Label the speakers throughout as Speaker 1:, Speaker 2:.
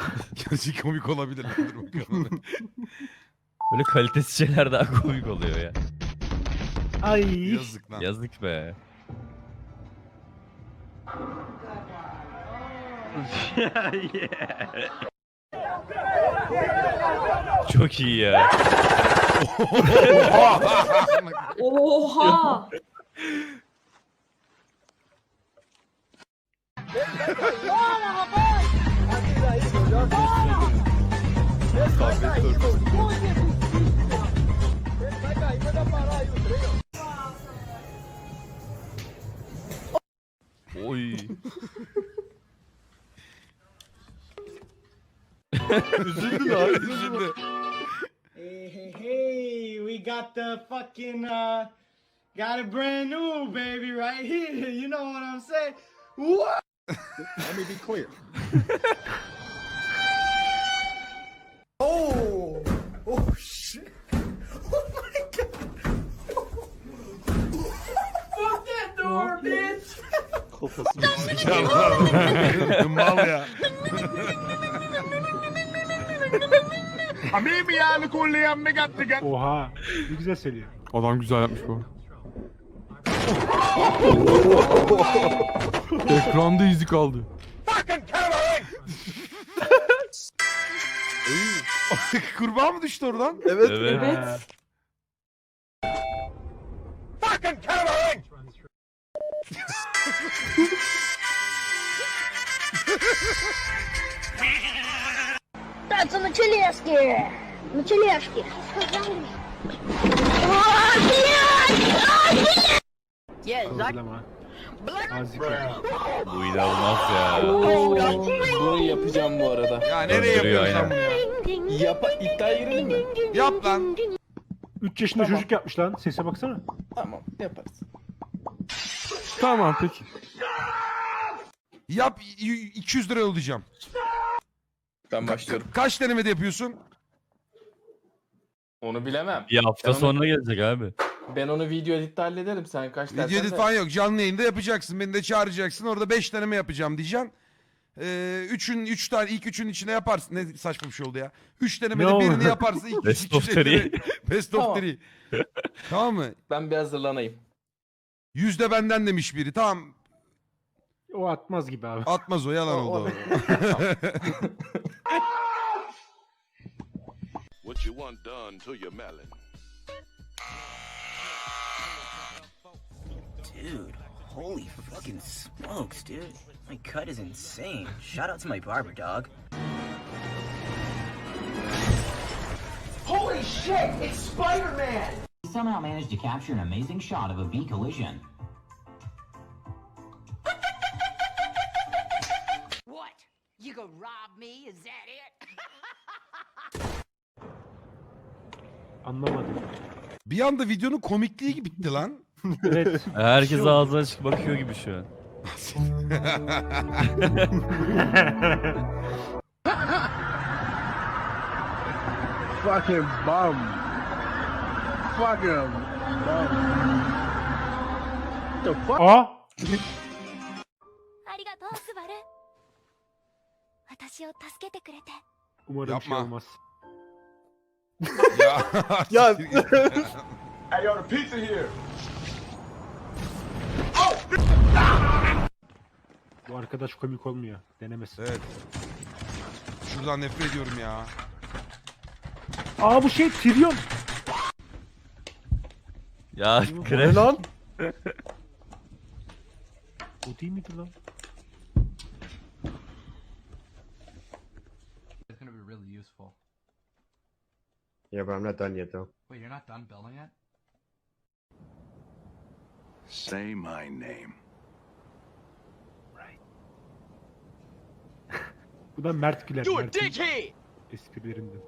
Speaker 1: Gerçi komik olabilir.
Speaker 2: Böyle kalitesiz şeyler daha komik oluyor ya.
Speaker 3: Ay.
Speaker 1: Yazık lan.
Speaker 2: Yazık be. Çok iyi ya.
Speaker 4: Oha!
Speaker 2: Oy.
Speaker 1: Üzüldü lan. Üzüldü.
Speaker 5: Hey, hey, hey, we got the fucking, uh, got a brand new baby right here. You know what I'm saying? What?
Speaker 6: Let me be clear.
Speaker 1: Mal ya.
Speaker 6: حبيبي يا لكل يوم قد
Speaker 3: Oha. Ne güzel söylüyor.
Speaker 7: Adam güzel yapmış bu. Ekranda izi kaldı.
Speaker 1: Kurbağa mı düştü oradan?
Speaker 2: Evet.
Speaker 4: Evet.
Speaker 8: That's a Machilievsky. Machilievsky.
Speaker 3: Kazılama. Azıcık.
Speaker 2: Bu inanılmaz ya.
Speaker 9: Bunu yapacağım bu arada.
Speaker 1: Ya nereye
Speaker 2: Döndürüyor,
Speaker 1: yapıyorsun sen bunu ya?
Speaker 9: Yapa iddia girelim mi?
Speaker 1: Yap lan.
Speaker 3: 3 yaşında çocuk yapmış lan. Sese baksana.
Speaker 9: Tamam yaparız.
Speaker 7: Tamam peki.
Speaker 1: Yap y- 200 lira yollayacağım.
Speaker 9: Ben başlıyorum.
Speaker 1: Kaç denemede yapıyorsun?
Speaker 9: Onu bilemem.
Speaker 2: Bir hafta
Speaker 9: Ben onu-
Speaker 2: sonra gelecek abi.
Speaker 9: Ben onu video editte hallederim. Sen kaç
Speaker 1: Video
Speaker 9: dersen
Speaker 1: edit
Speaker 9: de.
Speaker 1: falan yok. Canlı yayında yapacaksın. Beni de çağıracaksın. Orada 5 deneme yapacağım diyeceksin. Ee, üçün, üç tane, ilk üçün içine yaparsın. Ne saçma bir şey oldu ya. Üç denemede
Speaker 3: Ne
Speaker 1: birini
Speaker 3: oldu?
Speaker 1: yaparsın. İlk
Speaker 2: Best
Speaker 1: iki
Speaker 2: of three.
Speaker 1: Best of
Speaker 9: Tamam.
Speaker 1: three. tamam mı?
Speaker 9: Ben bir hazırlanayım.
Speaker 1: Yüzde benden demiş biri. Tamam.
Speaker 3: O atmaz gibi abi.
Speaker 1: Atmaz o yalan
Speaker 9: O-
Speaker 1: oldu.
Speaker 9: o-
Speaker 1: o.
Speaker 6: What you want done to your melon?
Speaker 10: Dude, holy fucking smokes, dude. My cut is insane. Shout out to my barber, dog.
Speaker 5: Holy shit, it's Spider-Man.
Speaker 10: He somehow managed to capture an amazing shot of a V collision.
Speaker 3: Anlamadım.
Speaker 1: Bir anda videonun komikliği gibi bitti lan.
Speaker 3: Evet.
Speaker 2: Herkes ağzına açık bakıyor gibi şu an.
Speaker 6: Fucking bum. Fucking bum. The fuck?
Speaker 3: Aa!
Speaker 8: ありがとう、スバル。私を助けてくれて。
Speaker 3: Umarım bir şey
Speaker 1: Yapma.
Speaker 3: olmaz.
Speaker 1: ya.
Speaker 6: Ya. Hey, yo, the pizza here.
Speaker 3: Bu arkadaş komik olmuyor. Denemesin.
Speaker 1: evet. Şuradan nefret ediyorum ya.
Speaker 3: Aa bu şey Tyrion.
Speaker 2: Ya krem.
Speaker 3: lan? O değil miydi lan?
Speaker 6: Yeah, but I'm not done yet, though.
Speaker 11: Wait, you're not done building it?
Speaker 6: Say my name.
Speaker 3: Bu da Mert Güler. Mert'in Esprilerinden.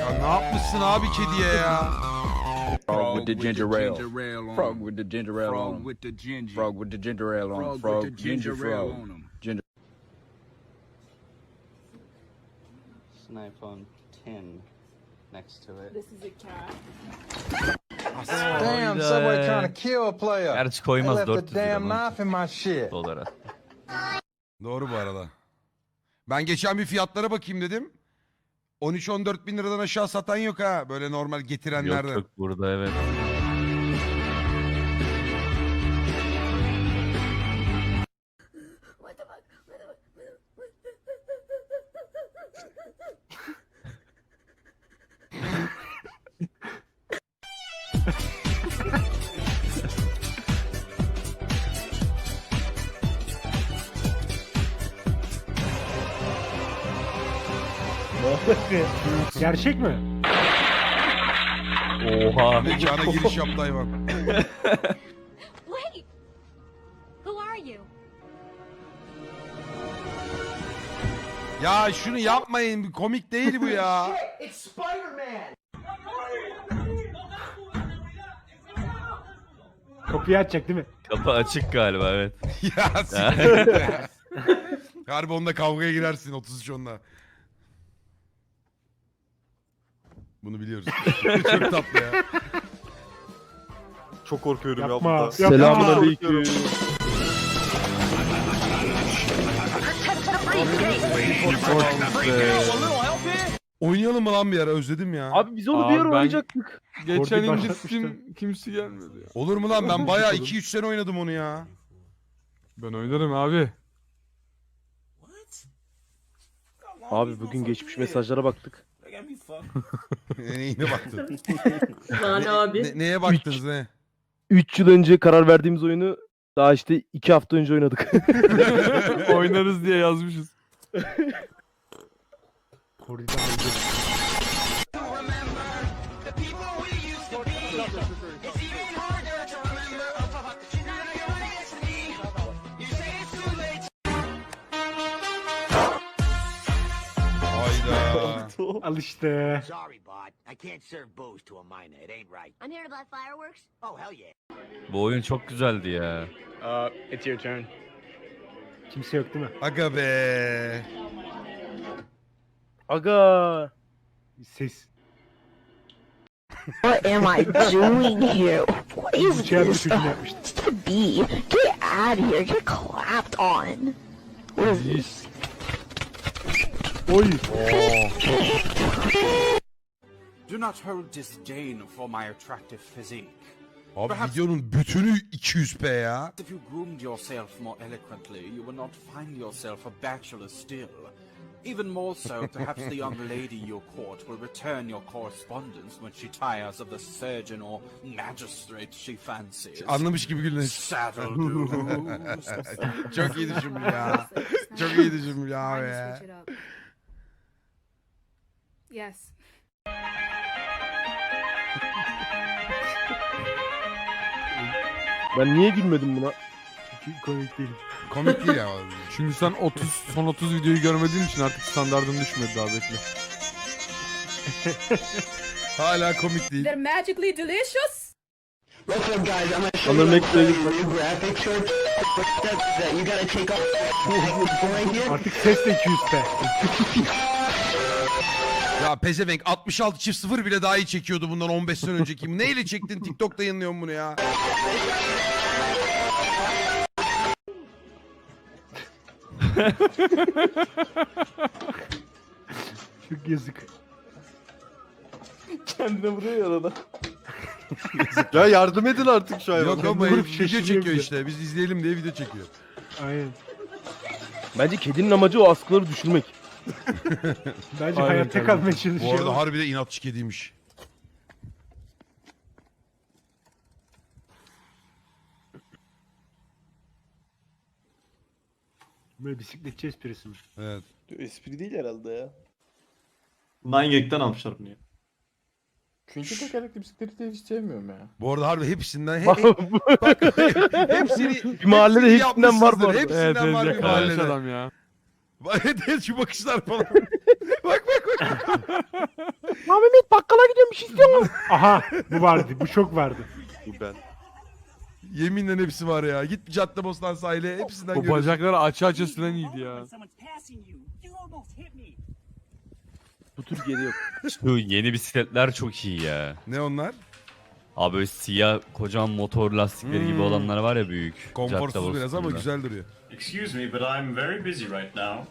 Speaker 1: Ya ne yapmışsın abi kediye ya?
Speaker 9: Frog with the ginger ale. Frog with the ginger ale on 'em.
Speaker 6: with the ginger.
Speaker 9: Frog with the ginger ale on 'em. Frog, ginger frog.
Speaker 11: An iPhone 10 next to it.
Speaker 4: This is a cat.
Speaker 2: Damn, somebody trying to
Speaker 9: kill a player.
Speaker 2: Gerçi koymaz 400 lira. lan.
Speaker 9: in my shit.
Speaker 2: Dolara.
Speaker 1: Doğru bu arada. Ben geçen bir fiyatlara bakayım dedim. 13-14 bin liradan aşağı satan yok ha. Böyle normal
Speaker 2: Yok
Speaker 1: getirenlerden.
Speaker 2: yok burada evet.
Speaker 3: Gerçek mi?
Speaker 2: Oha.
Speaker 1: Mekana giriş yaptı hayvan.
Speaker 8: Wait! Who are you?
Speaker 1: Ya şunu yapmayın. Komik değil bu ya.
Speaker 5: It's Spider-Man!
Speaker 3: Kapıyı açacak değil mi?
Speaker 2: Kapı açık galiba evet.
Speaker 1: ya siktir. Harbi onunla kavgaya girersin 33 onunla. Bunu biliyoruz. Çok tatlı ya.
Speaker 6: Çok korkuyorum
Speaker 3: Yapma. yapma.
Speaker 6: Selamun aleyküm.
Speaker 1: Oynayalım mı lan bir ara özledim ya.
Speaker 7: Abi biz onu bir ara oynayacaktık. Geçen
Speaker 3: Orada
Speaker 7: indirdim
Speaker 3: başlatmıştım.
Speaker 7: kimse gelmedi ya.
Speaker 1: Olur mu lan ben bayağı 2-3 sene oynadım onu ya.
Speaker 7: Ben oynarım abi.
Speaker 6: Abi bugün geçmiş mesajlara baktık.
Speaker 1: Neyine baktın?
Speaker 4: Lan abi.
Speaker 1: Ne- neye baktınız ne?
Speaker 6: 3 yıl önce karar verdiğimiz oyunu daha işte 2 hafta önce oynadık.
Speaker 7: Oynarız diye yazmışız.
Speaker 3: Koridor
Speaker 10: to right.
Speaker 8: I'm here about fireworks.
Speaker 10: Oh, hell yeah.
Speaker 2: Bu oyun çok güzeldi ya.
Speaker 3: Uh, it's your turn. Kimse yok değil mi?
Speaker 1: Aga be.
Speaker 6: Aga.
Speaker 3: Ses.
Speaker 4: What am I doing here? What is this supposed to be? Get out of here. Get clapped on. What is this?
Speaker 3: Oy.
Speaker 11: Do not hold disdain for my attractive physique.
Speaker 1: Abi videonun bütünü 200p ya.
Speaker 11: If you groomed yourself more eloquently, you will not find yourself a bachelor still. Even more so, perhaps the young lady you court will return your correspondence when she tires of the surgeon or magistrate she fancies.
Speaker 1: Anlamış gibi gülün.
Speaker 11: Saddle.
Speaker 1: Çok iyi düşünmüş ya. Çok iyi düşünmüş abi ya.
Speaker 4: Yes.
Speaker 6: Ben niye gülmedim buna?
Speaker 3: Çünkü komik değil.
Speaker 1: Komik değil ya.
Speaker 7: Çünkü sen 30 son 30 videoyu görmediğin için artık standardın düşmedi daha bekle.
Speaker 1: Hala komik değil.
Speaker 4: They're magically delicious.
Speaker 6: Onları Mac'le
Speaker 3: Artık ses de 200p.
Speaker 1: Ya pezevenk 66 çift 0 bile daha iyi çekiyordu bundan 15 sene önceki. Neyle çektin TikTok'ta yayınlıyorsun bunu ya?
Speaker 3: Çok yazık.
Speaker 6: kendine vuruyor ya arada. ya yardım edin artık şu
Speaker 1: Yok ama herif video
Speaker 3: şaşırıyor
Speaker 1: çekiyor
Speaker 3: bir de.
Speaker 1: işte. Biz izleyelim diye video çekiyor.
Speaker 3: Aynen.
Speaker 6: Bence kedinin amacı o askıları düşürmek.
Speaker 3: Bence
Speaker 7: Aynen
Speaker 3: hayatta
Speaker 7: tabii.
Speaker 3: kalmaya
Speaker 1: Bu
Speaker 3: çalışıyor.
Speaker 1: arada harbi de inatçı kediymiş.
Speaker 3: Böyle bisikletçi esprisi mi?
Speaker 1: Evet.
Speaker 6: Espri değil herhalde ya.
Speaker 9: Nine almışlar bunu ya.
Speaker 7: Çünkü tekerlekli bisikleti hiç sevmiyorum ya.
Speaker 1: Bu arada harbi hepsinden he, hepsini
Speaker 6: Bir mahallede
Speaker 1: hepsini
Speaker 6: hepsinden var bu
Speaker 1: yapmışsınızdır.
Speaker 6: arada.
Speaker 1: Hepsinden
Speaker 7: Evet,
Speaker 1: var bir
Speaker 7: evet yakalamış
Speaker 1: mahallede.
Speaker 7: adam ya.
Speaker 1: Evet şu bakışlar falan. bak bak bak.
Speaker 6: Mehmet bakkala gidiyorum bir şey istiyor musun?
Speaker 3: Aha bu vardı. Bu çok vardı.
Speaker 6: Bu ben.
Speaker 1: Yeminle hepsi var ya. Git bir Caddebostan sahile hepsinden
Speaker 7: O
Speaker 1: görürsün.
Speaker 7: bacakları açı açı süren iyiydi ya.
Speaker 6: Bu Türkiye'de yok.
Speaker 2: Şu yeni bisikletler çok iyi ya.
Speaker 1: Ne onlar?
Speaker 2: Abi böyle siyah kocaman motor lastikleri gibi
Speaker 1: Hmm.
Speaker 2: olanlar var ya büyük. Jack
Speaker 1: Konforsuz
Speaker 2: Daniels
Speaker 1: biraz ama güzel duruyor.
Speaker 12: Excuse me, but I'm very busy right now.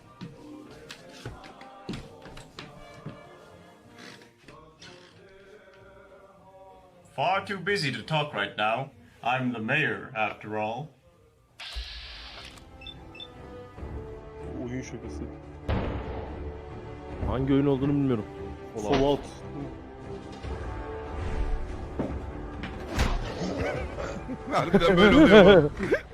Speaker 12: Far too busy to talk right now. I'm the mayor, after all.
Speaker 13: Oyun şakası.
Speaker 6: Hangi oyun olduğunu bilmiyorum.
Speaker 13: Fallout.
Speaker 1: Harbiden böyle oluyor.